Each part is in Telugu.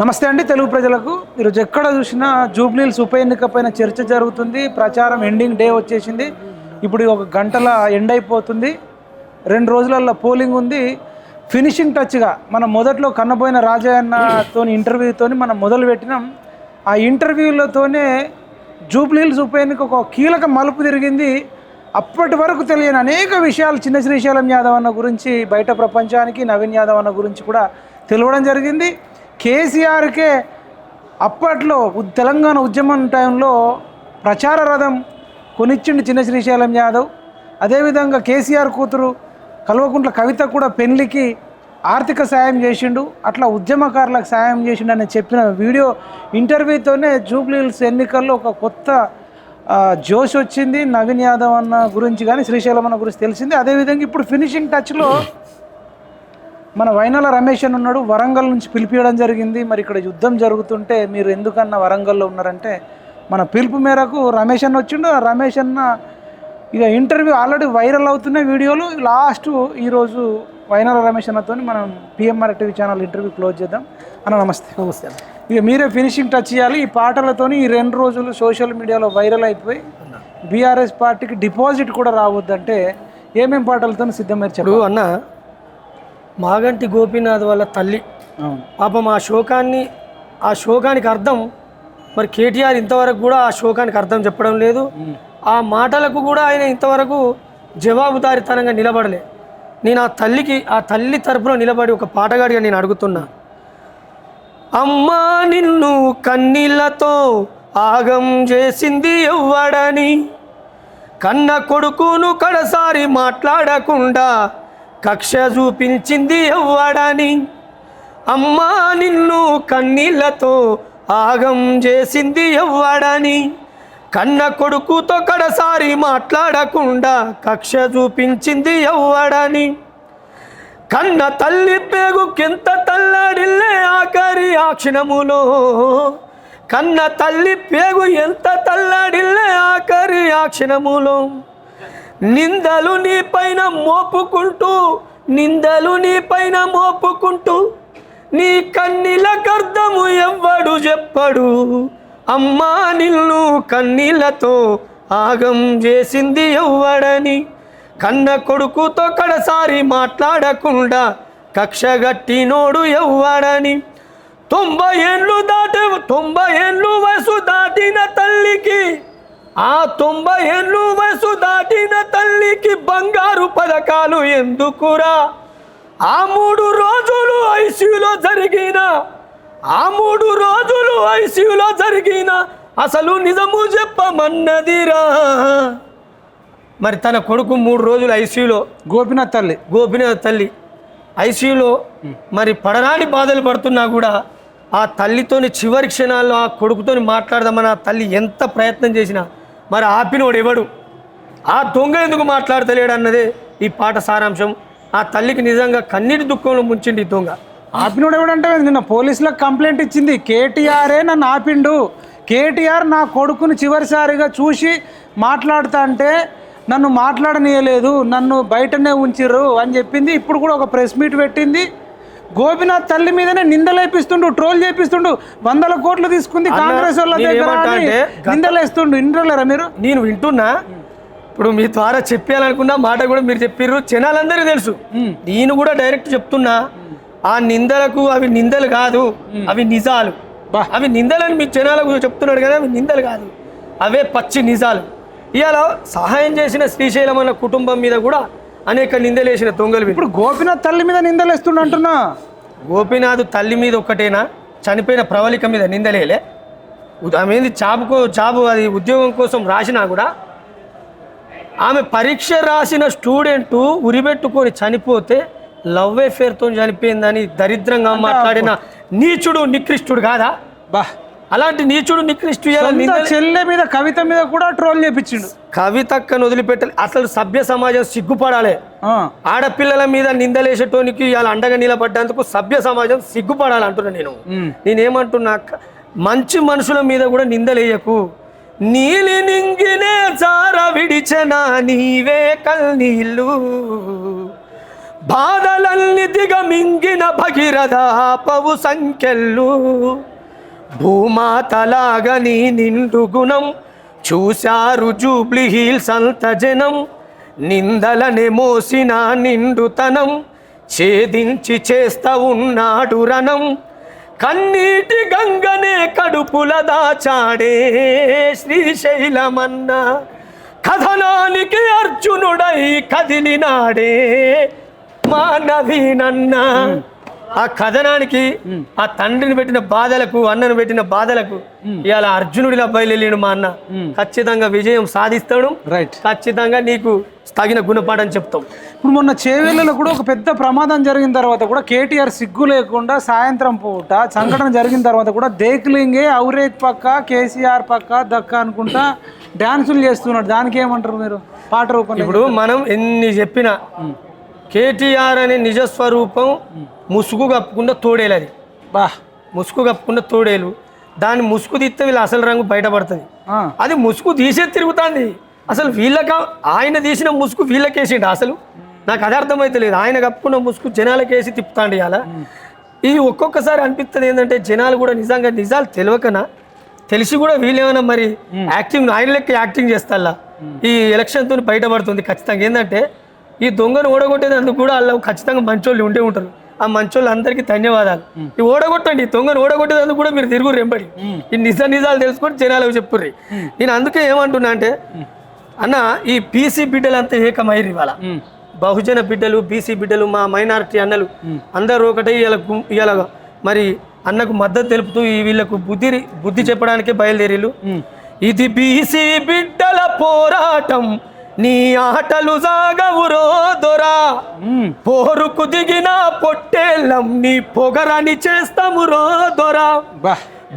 నమస్తే అండి తెలుగు ప్రజలకు. ఈరోజు ఎక్కడ చూసినా జూబ్లీల్స్ ఉప ఎన్నిక పైన చర్చ జరుగుతుంది. ప్రచారం ఎండింగ్ డే వచ్చేసింది. ఇప్పుడు ఒక గంటల ఎండ్ అయిపోతుంది. రెండు రోజులలో పోలింగ్ ఉంది. ఫినిషింగ్ టచ్గా మనం మొదట్లో కన్నబోయిన రాజయ్యన్నతో ఇంటర్వ్యూతో మనం మొదలు పెట్టినాం. ఆ ఇంటర్వ్యూలతోనే జూబ్లీల్స్ ఉప ఎన్నిక ఒక కీలక మలుపు తిరిగింది. అప్పటి వరకు తెలియని అనేక విషయాలు చిన్న శ్రీశైలం యాదవ్ అన్న గురించి బయట ప్రపంచానికి నవీన్ యాదవ్ అన్న గురించి కూడా తెలియడం జరిగింది. కేసీఆర్కే అప్పట్లో తెలంగాణ ఉద్యమం టైంలో ప్రచార రథం కొనిచ్చిండు చిన్న శ్రీశైలం యాదవ్. అదేవిధంగా కేసీఆర్ కూతురు కల్వకుంట్ల కవిత కూడా పెళ్ళికి ఆర్థిక సాయం చేసిండు. అట్లా ఉద్యమకారులకు సాయం చేసిండు అని చెప్పిన వీడియో ఇంటర్వ్యూతోనే జూబ్లీహిల్స్ ఎన్నికల్లో ఒక కొత్త జోష్ వచ్చింది. నవీన్ యాదవ్ అన్న గురించి కానీ శ్రీశైలం అన్న గురించి తెలిసింది. అదేవిధంగా ఇప్పుడు ఫినిషింగ్ టచ్లో మన వైనాల రమేష్ అని ఉన్నాడు. వరంగల్ నుంచి పిలిపియడం జరిగింది. మరి ఇక్కడ యుద్ధం జరుగుతుంటే మీరు ఎందుకన్నా వరంగల్లో ఉన్నారంటే మన పిలుపు మేరకు రమేష్ అన్న వచ్చిండు. రమేష్ అన్న ఇక ఇంటర్వ్యూ ఆల్రెడీ వైరల్ అవుతున్న వీడియోలు. లాస్ట్ ఈరోజు వైనాల రమేష్ అన్నతో మనం PMR TV channel interview close చేద్దాం. అన్న నమస్తే. నమస్తే ఇక మీరే ఫినిషింగ్ టచ్ చేయాలి. ఈ పాటలతోని ఈ రెండు రోజులు సోషల్ మీడియాలో వైరల్ అయిపోయి బీఆర్ఎస్ పార్టీకి డిపాజిట్ కూడా రావద్దంటే ఏమేం పాటలతో ఇప్పుడు చెప్పు అన్న మాగంటి గోపీనాథ్ వాళ్ళ తల్లి. పాపం ఆ శోకాన్ని ఆ శోకానికి అర్థం మరి కేటీఆర్ ఇంతవరకు కూడా ఆ శోకానికి అర్థం చెప్పడం లేదు. ఆ మాటలకు కూడా ఆయన ఇంతవరకు జవాబుదారితనంగా నిలబడలే. నేను ఆ తల్లికి ఆ తల్లి తరపున నిలబడి ఒక పాటగాడిగా నేను అడుగుతున్నా. అమ్మా నిన్ను కన్నీళ్ళతో ఆగం చేసింది ఎవ్వడని కన్న కొడుకును కడసారి మాట్లాడకుండా కక్ష చూపించింది ఎవ్వడని. అమ్మా నిన్ను కన్నీళ్ళతో ఆగం చేసింది ఎవ్వడని. కన్న కొడుకుతో కడసారి మాట్లాడకుండా కక్ష చూపించింది ఎవ్వడని. కన్న తల్లి పేగుకెంత తల్లాడిల్లే ఆఖరి ఆ క్షణములో. కన్న తల్లి పేగు ఎంత తల్లాడిల్లే ఆఖరి ఆ క్షణములో. నిందలు నీ పైన మోపుకుంటూ నిందలు నీ పైన మోపుకుంటూ నీ కన్నీళ్ళకర్ధము ఎవ్వడు చెప్పడు. అమ్మా నిన్ను కన్నీళ్ళతో ఆగం చేసింది ఎవ్వడని. కన్న కొడుకుతో కడసారి మాట్లాడకుండా కక్షగట్టినోడు ఎవ్వడని. తొంభై ఏళ్ళు దాటి తొంభై ఏళ్ళు వయసు దాటిన తల్లికి ఆ తొంభై ఏళ్ళు వయసు దాటిన తల్లికి బంగారు పథకాలు ఎందుకురా? ఆ మూడు రోజులు ఐసీయూలో జరిగిన ఆ మూడు రోజులు ఐసీయూలో జరిగిన అసలు నిజము చెప్పమన్నదిరా. మరి తన కొడుకు మూడు రోజులు ఐసీయూలో గోపినాథ్ తల్లి. గోపినాథ్ తల్లి ఐసీయూలో మరి పడరాని బాధలు పడుతున్నా కూడా ఆ తల్లితోని చివరి క్షణాల్లో ఆ కొడుకుతోని మాట్లాడదామని ఆ తల్లి ఎంత ప్రయత్నం చేసినా మరి ఆపినోడు ఎవడు? ఆ దొంగ ఎందుకు మాట్లాడతలేడు అన్నదే ఈ పాట సారాంశం. ఆ తల్లికి నిజంగా కన్నీటి దుఃఖంలో ముంచిండి ఈ దొంగ. ఆపినోడు ఎవడంటే నిన్న పోలీసులకు కంప్లైంట్ ఇచ్చింది. కేటీఆరే నన్ను ఆపిండు. కేటీఆర్ నా కొడుకుని చివరిసారిగా చూసి మాట్లాడుతా అంటే నన్ను మాట్లాడనీయలేదు. నన్ను బయటనే ఉంచిర్రు అని చెప్పింది. ఇప్పుడు కూడా ఒక ప్రెస్ మీట్ పెట్టింది. గోపినాథ్ తల్లి మీదనే నిందలేపిస్తుండు ట్రోల్ చేపిస్తుండు వందల కోట్లు తీసుకుంది కాంగ్రెస్ వాళ్ళ దగ్గర నిందలేస్తుండు. ఇంటర్లేరా మీరు? నేను వింటున్నా ఇప్పుడు మీ ద్వారా చెప్పాలనుకున్న మాట కూడా మీరు చెప్పిర్రు జనాలందరికీ తెలుసు. నేను కూడా డైరెక్ట్ చెప్తున్నా ఆ నిందలకు అవి నిందలు కాదు అవి నిజాలు. అవి నిందలని మీ జనాలకు చెప్తున్నాడు కదా అవి నిందలు కాదు. అవే పచ్చి నిజాలు. ఇవాళ సహాయం చేసిన శ్రీశైలం అన్న కుటుంబం మీద కూడా అనేక నిందలేసిన వీళ్ళు. ఇప్పుడు గోపినాథ్ తల్లి మీద నిందలేస్తుండు అంటున్నా. గోపీనాథ్ తల్లి మీద ఒక్కటేనా? చనిపోయిన ప్రవళిక మీద నిందలేలే. ఉద- ఆమె ఏంది జాబుకో జాబు అది ఉద్యోగం కోసం రాసినా కూడా ఆమె పరీక్ష రాసిన స్టూడెంట్ ఉరిపెట్టుకొని చనిపోతే లవ్తో చనిపోయిందని దరిద్రంగా మాట్లాడిన నీచుడు నికృష్టుడు కాదా? బా అలాంటి నీచుడు నికృష్టు ఇవాళ చెల్లె మీద కవిత మీద కూడా ట్రోల్ చేపించిండు. కవితక్కను వదిలిపెట్టాలి. అసలు సభ్య సమాజం సిగ్గుపడాలి. ఆడపిల్లల మీద నిందలేసేటోనికి ఇలా అండగా నిలబడ్డందుకు సభ్య సమాజం సిగ్గుపడాలి అంటున్నా నేను. నేనేమంటున్నా మంచి మనుషుల మీద కూడా నిందలేయకు. నీలి నింగినే జార విడిచనా నీవే కల్నీళ్ళు. బాధలన్ని దిగమింగిన భగీరథ పవు సంఖ్యలు భూమాతలాగని నిండు గుణం చూశారు జూబ్లీ హిల్స్ అంత జనం. నిందలనే మోసిన నిండుతనం ఛేదించి చేస్తా ఉన్నాడు రణం. కన్నీటి గంగనే కడుపుల దాచాడే శ్రీశైలమన్న కథనానికి అర్జునుడై కదిలినాడే మా నవీనన్నా ఆ కథనానికి ఆ తండ్రిని పెట్టిన బాధలకు అన్నను పెట్టిన బాధలకు ఇవాళ అర్జునుడిలా బయలుదేరిన మా అన్న. ఖచ్చితంగా విజయం సాధిస్తాడు. రైట్ ఖచ్చితంగా నీకు తగిన గుణపాఠం చెప్తాం. ఇప్పుడు మొన్న చేవేళ్ళలో కూడా ఒక పెద్ద ప్రమాదం జరిగిన తర్వాత కూడా కేటీఆర్ సిగ్గు లేకుండా సాయంత్రం పూట సంఘటన జరిగిన తర్వాత కూడా దేక్లింగే ఔరేక్ పక్క కేసీఆర్ పక్క దక్క అనుకుంటా డాన్సులు చేస్తున్నాడు. దానికి ఏమంటారు మీరు? పాట రూపంలో ఇప్పుడు మనం ఎన్ని చెప్పినా కేటీఆర్ అనే నిజస్వరూపం ముసుగు కప్పుకుండా తోడేలు అది బా ముసుగు కప్పుకుండా తోడేలు. దాన్ని ముసుగు తీస్తే వీళ్ళ అసలు రంగు బయటపడుతుంది అది ముసుగు తీసే తిరుగుతుంది. అసలు వీళ్ళక ఆయన తీసిన ముసుగు వీళ్ళకేసిండు అసలు? నాకు అది అర్థమైతలేదు ఆయన కప్పుకున్న ముసుగు జనాలకేసి తిప్పుతాండి అలా ఈ ఒక్కొక్కసారి అనిపిస్తుంది ఏంటంటే జనాలు కూడా నిజంగా నిజాలు తెలియకనా తెలిసి కూడా వీళ్ళేమైనా మరి యాక్టింగ్ ఆయన లెక్క యాక్టింగ్ చేస్తాలా ఈ ఎలక్షన్తో బయటపడుతుంది ఖచ్చితంగా. ఏంటంటే ఈ దొంగను ఓడగొట్టేందుకు కూడా వాళ్ళు ఖచ్చితంగా మంచోళ్ళు ఉండే ఉంటారు. ఆ మంచోళ్ళు అందరికీ ధన్యవాదాలు ఈ ఓడగొట్టండి దొంగను ఓడగొట్టేందుకు కూడా మీరు తిరుగు రెంబడి ఈ నిజ నిజాలు తెలుసుకొని జనాలకు చెప్పుర్రి. నేను అందుకే ఏమంటున్నా అంటే అన్న ఈ బీసీ బిడ్డలంతా ఏకమైరు ఇవాళ. బహుజన బిడ్డలు బీసీ బిడ్డలు మా మైనారిటీ అన్నలు అందరూ ఒకటే ఇలా ఇలా మరి అన్నకు మద్దతు తెలుపుతూ ఈ వీళ్ళకు బుద్ధి బుద్ధి చెప్పడానికే బయలుదేరిలు ఉమ్. ఇది బీసీ బిడ్డల పోరాటం. నీ ఆటలు సాగవురో దొరా. పోరుకు దిగిన పొట్టేళ్ళం నీ పొగరని చేస్తాము రో దొరా.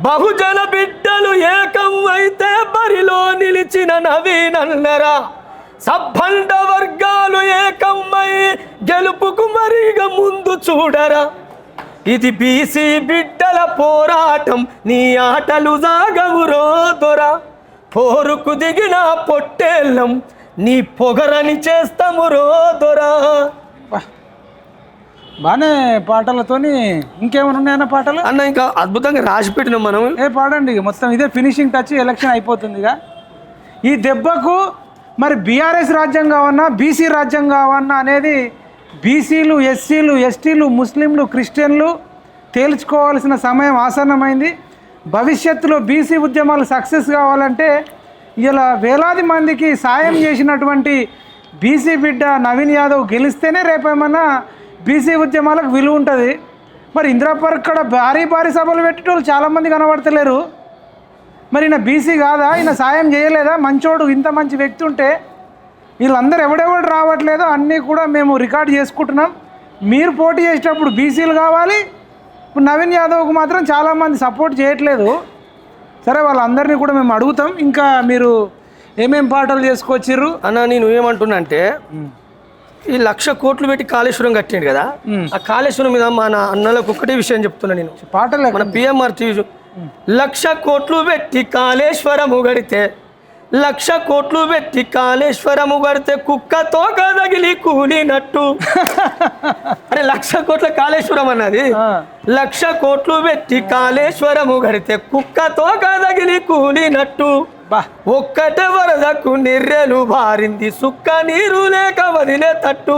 బహుజన బిడ్డలు ఏకం అయితే బరిలో నిలిచిన నవీనన్నరా. సబ్బండ వర్గాలు ఏకమై గెలుపుకు మరిగా ముందు చూడరా. ఇది బీసీ బిడ్డల పోరాటం నీ ఆటలు సాగవు రోదొరా పోరుకు దిగిన పొట్టేళ్ళం నీ పొగరని చేస్తాము రోదొరా. బాగానే పాటలతోని ఇంకేమైనా ఉన్నాయన్న పాటలు? అన్న ఇంకా అద్భుతంగా రాసి పెట్టినాం మనం. ఏ పాడండి. మొత్తం ఇదే ఫినిషింగ్ టచ్ ఎలక్షన్ అయిపోతుందిగా. ఈ దెబ్బకు మరి బీఆర్ఎస్ రాజ్యం కావన్నా బీసీ రాజ్యం కావన్నా అనేది బీసీలు ఎస్సీలు ఎస్టీలు ముస్లింలు క్రిస్టియన్లు తేల్చుకోవాల్సిన సమయం ఆసన్నమైంది. భవిష్యత్తులో బీసీ ఉద్యమాలు సక్సెస్ కావాలంటే ఇలా వేలాది మందికి సాయం చేసినటువంటి బీసీ బిడ్డ నవీన్ యాదవ్ గెలిస్తేనే రేపేమన్నా బీసీ ఉద్యమాలకు విలువ ఉంటుంది. మరి ఇందిరాపర్ ఇక్కడ భారీ భారీ సభలు పెట్టేటోళ్ళు చాలామంది కనబడతలేరు. మరి ఈయన బీసీ కాదా? ఈయన సాయం చేయలేదా? మంచోడు ఇంత మంచి వ్యక్తి ఉంటే వీళ్ళందరూ ఎవడెవడు రావట్లేదో అన్నీ కూడా మేము రికార్డ్ చేసుకుంటున్నాం. మీరు పోటీ చేసేటప్పుడు బీసీలు కావాలి. ఇప్పుడు నవీన్ యాదవ్కు మాత్రం చాలామంది సపోర్ట్ చేయట్లేదు. సరే వాళ్ళందరినీ కూడా మేము అడుగుతాం. ఇంకా మీరు ఏమేం పాటలు చేసుకొచ్చిర్రు? అన్న నేను ఏమంటున్నా అంటే ఈ లక్ష కోట్లు పెట్టి కాళేశ్వరం కట్టిండు కదా ఆ కాళేశ్వరం మీద మన అన్నలకు ఒక్కటే విషయం చెప్తున్నా నేను. పాటలు మన పిఎంఆర్ లక్ష కోట్లు పెట్టి కాళేశ్వరము గడితే లక్ష కోట్లు పెట్టి కాళేశ్వరము గడితే కుక్కతో కదగిలి కూలినట్టు. అరే లక్ష కోట్ల కాళేశ్వరం అన్నది. లక్ష కోట్లు పెట్టి కాళేశ్వరము గడితే కుక్కతో కదగిలి కూలినట్టు. ఒక్కటే వరదకు నిర్రెలు భారింది సుక్క నీరు లేక వదిలే తట్టు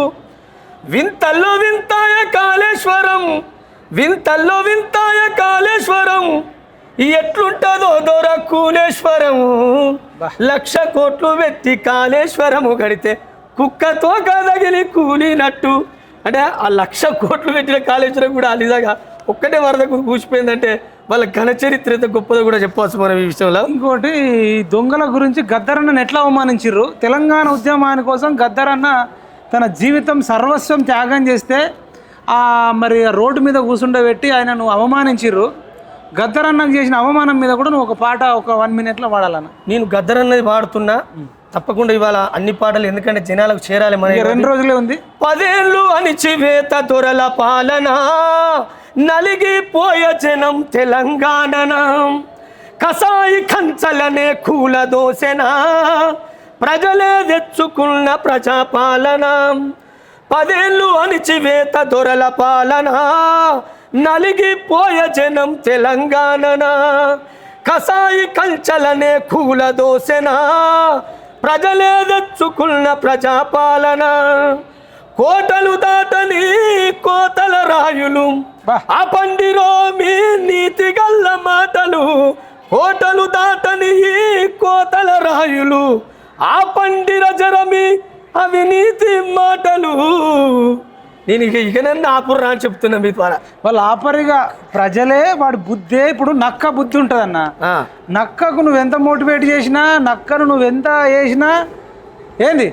వింతల్లో వింతాయ కాళేశ్వరం వింతల్లో వింతాయ కాళేశ్వరం. ఎట్లుంటదో దొర కూలేశ్వరం లక్ష కోట్లు పెట్టి కాళేశ్వరము గడితే కుక్కతో కదగిలి కూలినట్టు. అంటే ఆ లక్ష కోట్లు పెట్టిన కాళేశ్వరం కూడా అలిదాగా ఒక్కటే వరదకు కూసిపోయిందంటే వాళ్ళ ఘన చరిత్ర ఎంత గొప్పదో కూడా చెప్పవచ్చు మనం ఈ విషయంలో. ఇంకోటి దొంగల గురించి గద్దరన్నను ఎట్లా అవమానించిర్రు? తెలంగాణ ఉద్యమాని కోసం గద్దరన్న తన జీవితం సర్వస్వం త్యాగం చేస్తే ఆ మరి రోడ్డు మీద కూర్చుండబెట్టి ఆయనను అవమానించిర్రు. గద్దరన్నకు చేసిన అవమానం మీద కూడా నువ్వు ఒక పాట ఒక వన్ మినిట్లో పాడాలన్న. నేను గద్దర్ అన్నది పాడుతున్నా తప్పకుండా ఇవాళ అన్ని పాటలు ఎందుకంటే జనాలకు చేరాలి మన రెండు రోజులే ఉంది. పదేళ్ళు అణిచివేత దొరల పాలన నలిగిపోయ జనం తెలంగాణ కసాయి కంచలనే కూల దోసెన ప్రజలే తెచ్చుకున్న ప్రజాపాలన. పదేళ్ళు అణిచివేత దొరల పాలన నలిగిపోయ జనం తెలంగాణన? కసాయి కంచలనే కూల దోసెన ప్రజలే తెచ్చుకున్న ప్రజాపాలన? కోటలు దాటని కోతల రాయులు. ఆ పండిరో మీ నీతి గల్ల మాటలు. కోటలు దాటని ఈ కోతల రాయులు. ఆ పండిర జరమి అవినీతి మాటలు. నేను ఇక ఇక నన్ను ఆపుర్రా అని చెప్తున్నా మీ ద్వారా. వాళ్ళు ఆపరిగా ప్రజలే వాడి బుద్ధే ఇప్పుడు నక్క బుద్ధి ఉంటుందన్న. ఆ, నక్కకు నువ్వు ఎంత మోటివేట్ చేసినా నక్కను నువ్వు ఎంత వేసినా ఏంది?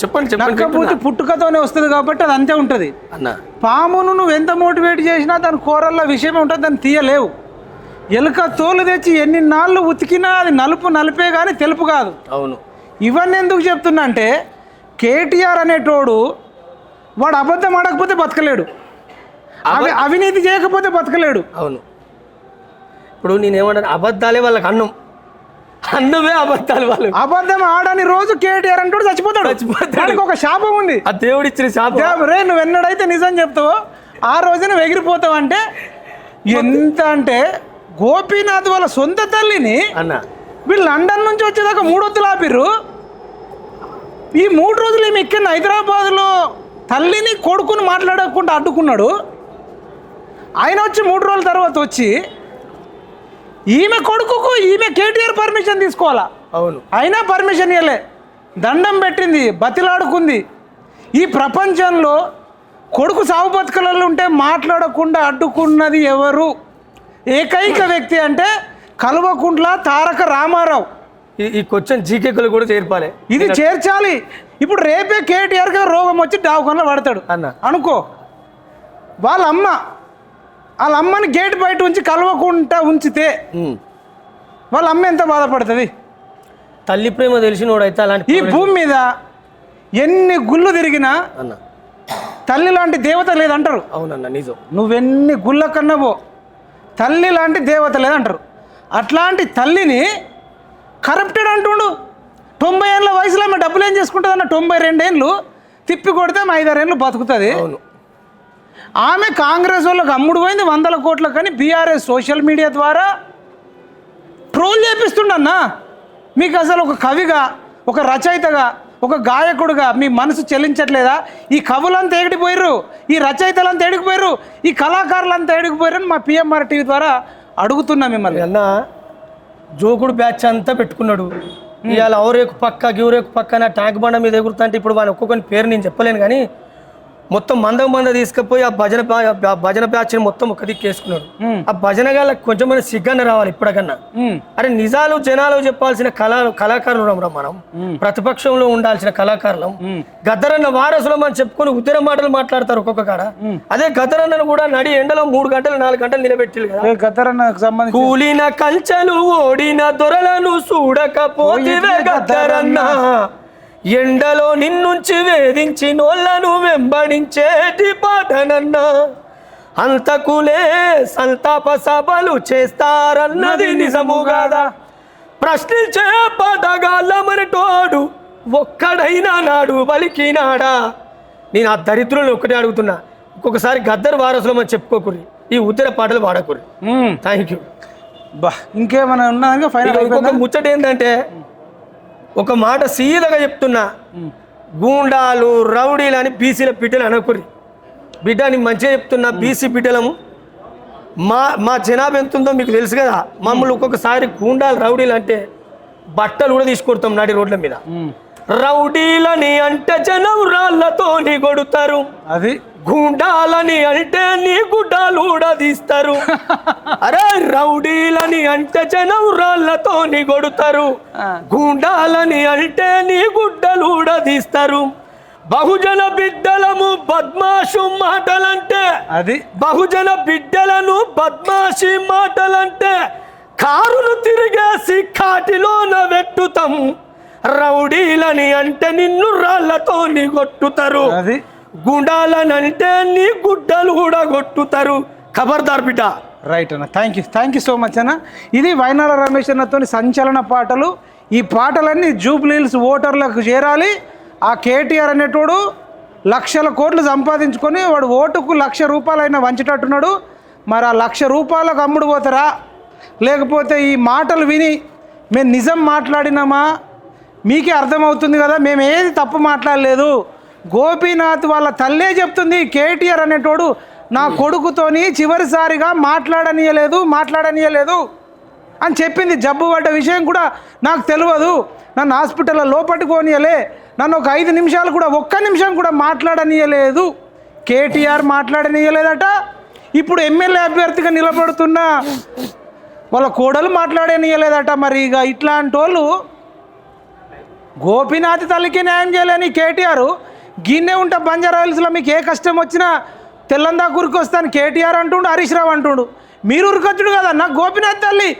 చెప్పండి నక్క బుద్ధి పుట్టుకతోనే వస్తుంది కాబట్టి అది అంతే ఉంటుంది. అన్న. పామును నువ్వు ఎంత మోటివేట్ చేసినా దాని కూరల్లో విషయమే ఉంటుంది దాన్ని తీయలేవు. ఎలుక తోలు తెచ్చి ఎన్ని నాళ్ళు ఉతికినా అది నలుపు నలిపే కానీ తెలుపు కాదు. అవును. ఇవన్నీ ఎందుకు చెప్తున్నా అంటే కేటీఆర్ అనేటోడు వాడు అబద్ధం ఆడకపోతే బతకలేడు. అవి అవినీతి చేయకపోతే బతకలేడు. అవును. ఇప్పుడు నేనేమన్నా అబద్ధాలే వాళ్ళకి అన్నం. అన్నమే అబద్ధాలు వాళ్ళు అబద్ధం ఆడని రోజు కేటీఆర్ అంటాడు చచ్చిపోతాడు. చచ్చిపోతాడు. ఒక శాపం ఉంది. ఆ దేవుడిచ్చిన శాపం. దేవ- రే నువ్వు ఎన్నడైతే నిజం చెప్తావో ఆ రోజున ఎగిరిపోతావు అంటే ఎంత అంటే గోపీనాథ్ వాళ్ళ సొంత తల్లిని అన్న. వీళ్ళు లండన్ నుంచి వచ్చేదాకా మూడొత్తులు ఆపిర్రు. ఈ మూడు రోజులు ఈమె ఎక్కడ హైదరాబాద్లో. తల్లిని కొడుకుని మాట్లాడకుండా అడ్డుకున్నాడు. ఆయన వచ్చి మూడు రోజుల తర్వాత వచ్చి ఈమె కొడుకుకు ఈమె కేటీఆర్ పర్మిషన్ తీసుకోవాలా? అవును. అయినా పర్మిషన్ ఇవ్వలే దండం పెట్టింది బతిలాడుకుంది. ఈ ప్రపంచంలో కొడుకు సాగు బతుకలలో ఉంటే మాట్లాడకుండా అడ్డుకున్నది ఎవరు? ఏకైక వ్యక్తి అంటే కల్వకుంట్ల తారక రామారావు. ఈ క్వశ్చన్ జీకేకులు కూడా చేర్పాలి. ఇది చేర్చాలి. ఇప్పుడు రేపే కేటీఆర్ గారు రోగం వచ్చి డావుకొనలో పడతాడు. అన్న. అనుకో. వాళ్ళ అమ్మ వాళ్ళ అమ్మని గేట్ బయట ఉంచి కలవకుండా ఉంచితే. వాళ్ళ అమ్మ ఎంత బాధపడుతుంది? తల్లి ప్రేమ తెలిసినోడు అయితే అలాంటి ఈ భూమి మీద ఎన్ని గుళ్ళు తిరిగినా అన్న. తల్లి లాంటి దేవత లేదంటారు. అవునన్న నిజం. నువ్వెన్ని గుళ్ళ కన్నవో తల్లి లాంటి దేవత లేదంటారు. అట్లాంటి తల్లిని కరప్టెడ్ అంటుండు. తొంభై ఏళ్ళ వయసులో ఆమె డబ్బులు ఏం చేసుకుంటుంది అన్న తొంభై రెండేళ్ళు తిప్పి కొడితే ఆమె ఐదారేళ్ళు బతుకుతుంది. ఆమె కాంగ్రెస్ వాళ్ళకి అమ్ముడు పోయింది వందల కోట్ల కానీ బీఆర్ఎస్ సోషల్ మీడియా ద్వారా ట్రోల్ చేపిస్తుండన్నా. మీకు అసలు ఒక కవిగా ఒక రచయితగా ఒక గాయకుడుగా మీ మనసు చెల్లించట్లేదా? ఈ కవులంతా ఏడిపోయారు ఈ రచయితలంతా ఏడికిపోయారు ఈ కళాకారులంతా ఏడికిపోయారు అని మా పిఎంఆర్ టీవీ ద్వారా అడుగుతున్నా మిమ్మల్ని. అన్న జోకుడు బ్యాచ్ అంతా పెట్టుకున్నాడు. ఇవాళ అవరేకు పక్క గివరేకు పక్క నా ట్యాంక్ బండ మీద ఎగురుతుంటే ఇప్పుడు వాని ఒక్కొక్కని పేరు నేను చెప్పలేను కానీ మొత్తం మందం మంద తీసుకుపోయి ఆ భజన భజన బ్యాచ్ని మొత్తం ఒక దిక్కు వేసుకున్నాడు. మ్మ్. ఆ భజన గాళ్ళకి కొంచెం మన సిగ్గన్న రావాలి ఇప్పటికన్నా. అరే నిజాలు జనాలు చెప్పాల్సిన కళా కళాకారులు మనం. ప్రతిపక్షంలో ఉండాల్సిన కళాకారులం. గద్దరన్న వారసులం అని చెప్పుకొని ఉద్యమ మాటలు మాట్లాడతారు ఒక్కొక్క కాడ. అదే గద్దరన్నను కూడా నడి ఎండలో మూడు గంటలు నాలుగు గంటలు నిలబెట్టిల్లు కదా. కూలిన కంచెలు ఓడిన దొరలను చూడకపోతివే గద్దరన్న? ఎండలో నిన్నుంచి వేధించి నోళ్ళను వెంబడించేటి పాటనన్న అంతకులే సంతాప సభలు చేస్తారన్నది నిజము కాదా ప్రశ్నించే పదగాళ్ళమనటోడు ఒక్కడైనా నాడు బలికినాడా నేను ఆ దరిద్రులను ఒకటే అడుగుతున్నా. ఒక్కొక్కసారి గద్దరు వారసులం అని చెప్పుకోకుర్రి. ఈ ఉత్తర పాటలు ఉమ్, థ్యాంక్ యూ బా ఇంకేమైనా ఉన్నదా ఫైనల్ ముచ్చట ఏంటంటే ఒక మాట సీదగా చెప్తున్నా. గూండాలు రౌడీలు అని బీసీల బిడ్డలు అనకురి బిడ్డ నేను మంచిగా చెప్తున్నా బీసీ బిడ్డలము మా మా జనాభా ఎంత ఉందో మీకు తెలుసు కదా. మమ్మల్ని ఒక్కొక్కసారి గూండాలు రౌడీలు అంటే బట్టలు కూడా తీసుకొడతాం నాటి రోడ్ల మీద. రౌడీలని అంటే జనం రాళ్ళతోని కొడుతారు. అది గుండాలని అంటే నీ గుడ్డాలు తీస్తారు అరే రౌడీలని అంటే జనం రాళ్ళతో నీ కొడుతారు. గుండాలని అంటే నీ గుడ్డలు తీస్తారు బహుజన బిడ్డలము బద్మాషు మాటలంటే. అది. బహుజన బిడ్డలను బద్మాషి మాటలంటే. కారులు తిరిగేసి కాటిలోన వెట్టుతాం. రౌడీలని అంటే నిన్ను రాళ్ళతో నీ కొట్టుతారు. అది. గుండాలనంటే నీ గుడ్డలు కూడా కొట్టుతారు. ఖబర్దార్ బిడ్డ. రైట్ అన్న. Thank you thank you so much అన్న. ఇది వైనాల రమేష్ అన్నతో సంచలన పాటలు. ఈ పాటలన్నీ జూబ్లీహిల్స్ ఓటర్లకు చేరాలి. ఆ కేటీఆర్ అనేటోడు లక్షల కోట్లు సంపాదించుకొని వాడు ఓటుకు లక్ష రూపాయలైనా వంచేటట్టున్నాడు. మరి ఆ లక్ష రూపాయలకు అమ్ముడు పోతారా? లేకపోతే ఈ మాటలు విని మేము నిజం మాట్లాడినామా? మీకే అర్థమవుతుంది కదా మేము ఏది తప్పు మాట్లాడలేదు. గోపీనాథ్ వాళ్ళ తల్లే చెప్తుంది కేటీఆర్ అనేటోడు నా కొడుకుతోని చివరిసారిగా మాట్లాడనీయలేదు మాట్లాడనీయలేదు అని చెప్పింది. జబ్బు పడ్డ విషయం కూడా నాకు తెలియదు. నన్ను హాస్పిటల్లో లోపట్టుకోనియలే. నన్ను ఒక ఐదు నిమిషాలు కూడా ఒక్క నిమిషం కూడా మాట్లాడనీయలేదు. కేటీఆర్ మాట్లాడనీయలేదట. ఇప్పుడు ఎమ్మెల్యే అభ్యర్థిగా నిలబడుతున్న వాళ్ళ కోడలు మాట్లాడనీయలేదట. మరి ఇక ఇట్లాంటి వాళ్ళు గోపీనాథ్ తల్లికి న్యాయం చేయలేని కేటీఆర్. గిన్నె ఉంటే బంజారా హిల్స్లో మీకు ఏ కష్టం వచ్చినా తెల్లందా గురికి వస్తాను. కేటీఆర్ అంటుండు హరీష్ రావు అంటుండు. మీరు ఉరికొచ్చుడు కదా నా గోపీనాథ్ తల్లి.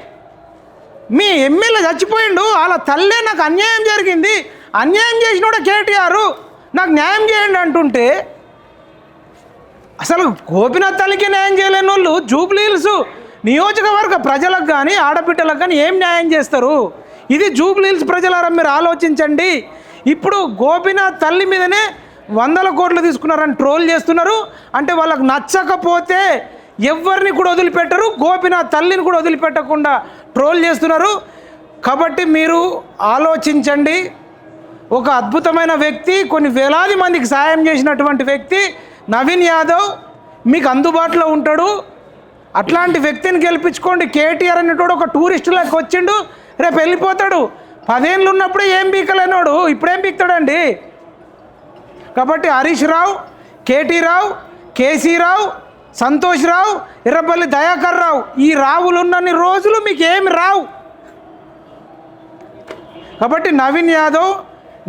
మీ ఎమ్మెల్యే చచ్చిపోయిండు వాళ్ళ తల్లే నాకు అన్యాయం జరిగింది. అన్యాయం చేసినోడే కేటీఆర్. నాకు న్యాయం చేయండి అంటుంటే అసలు గోపినాథ్ తల్లికి న్యాయం చేయలేని వాళ్ళు జూబ్లీహిల్స్ నియోజకవర్గ ప్రజలకు కానీ ఆడబిడ్డలకు కానీ ఏం న్యాయం చేస్తారు? ఇది జూబ్లీహిల్స్ ప్రజలారా మీరు ఆలోచించండి. ఇప్పుడు గోపినాథ్ తల్లి మీదనే వందల కోట్లు తీసుకున్నారని ట్రోల్ చేస్తున్నారు. అంటే వాళ్ళకు నచ్చకపోతే ఎవరిని కూడా వదిలిపెట్టరు. గోపినాథ్ తల్లిని కూడా వదిలిపెట్టకుండా ట్రోల్ చేస్తున్నారు. కాబట్టి మీరు ఆలోచించండి. ఒక అద్భుతమైన వ్యక్తి కొన్ని వేలాది మందికి సాయం చేసినటువంటి వ్యక్తి నవీన్ యాదవ్ మీకు అందుబాటులో ఉంటాడు. అట్లాంటి వ్యక్తిని గెలిపించుకోండి. కేటీఆర్ అనేటోడు ఒక టూరిస్ట్ లెక్క వచ్చిండు. రేపు వెళ్ళిపోతాడు. పదేళ్ళు ఉన్నప్పుడే ఏం బీకలేనోడు. ఇప్పుడేం బీక్తాడండి? కాబట్టి హరీష్ రావు కేటీ రావు కేసీ రావు సంతోష్ రావు ఎర్రపల్లి దయాకర్ రావు ఈ రావులున్నన్ని రోజులు మీకు ఏమి రావు. కాబట్టి నవీన్ యాదవ్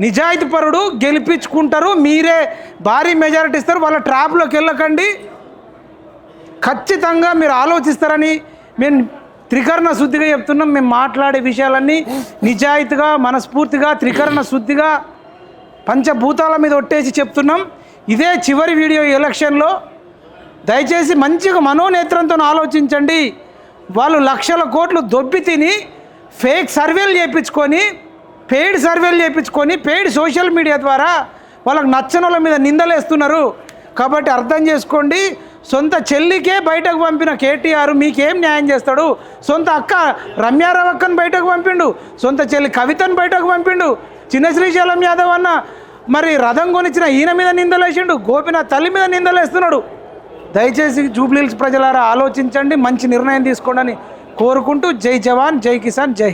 నిజాయితీపరుడు గెలిపించుకుంటారు మీరే భారీ మెజారిటీ ఇస్తారు వాళ్ళ ట్రాప్లోకి వెళ్ళకండి. ఖచ్చితంగా మీరు ఆలోచిస్తారని మేము త్రికరణ శుద్ధిగా చెప్తున్నాం మేము మాట్లాడే విషయాలన్నీ నిజాయితీగా మనస్ఫూర్తిగా త్రికరణ శుద్ధిగా పంచభూతాల మీద ఒట్టేసి చెప్తున్నాం. ఇదే చివరి వీడియో ఎలక్షన్లో. దయచేసి మంచిగా మనోనేత్రంతో ఆలోచించండి. వాళ్ళు లక్షల కోట్లు దొబ్బి తిని ఫేక్ సర్వేలు చేయించుకొని పెయిడ్ సర్వేలు చేయించుకొని పెయిడ్ సోషల్ మీడియా ద్వారా వాళ్ళకి నచ్చని మీద నిందలేస్తున్నారు. కాబట్టి అర్థం చేసుకోండి. సొంత చెల్లికే బయటకు పంపిన కేటీఆర్ మీకేం న్యాయం చేస్తాడు? సొంత అక్క రమ్యారావు అక్కను బయటకు పంపిండు. సొంత చెల్లి కవితను బయటకు పంపిండు. చిన్న శ్రీశైలం యాదవ్ అన్న మరి రథం కొనిచ్చిన ఈయన మీద నిందలేసిండు గోపినాథ్ తల్లి మీద నిందలేస్తున్నాడు. దయచేసి జూబ్లీహిల్స్ ప్రజలారా ఆలోచించండి మంచి నిర్ణయం తీసుకోండి అని కోరుకుంటూ జై జవాన్ జై కిసాన్ జై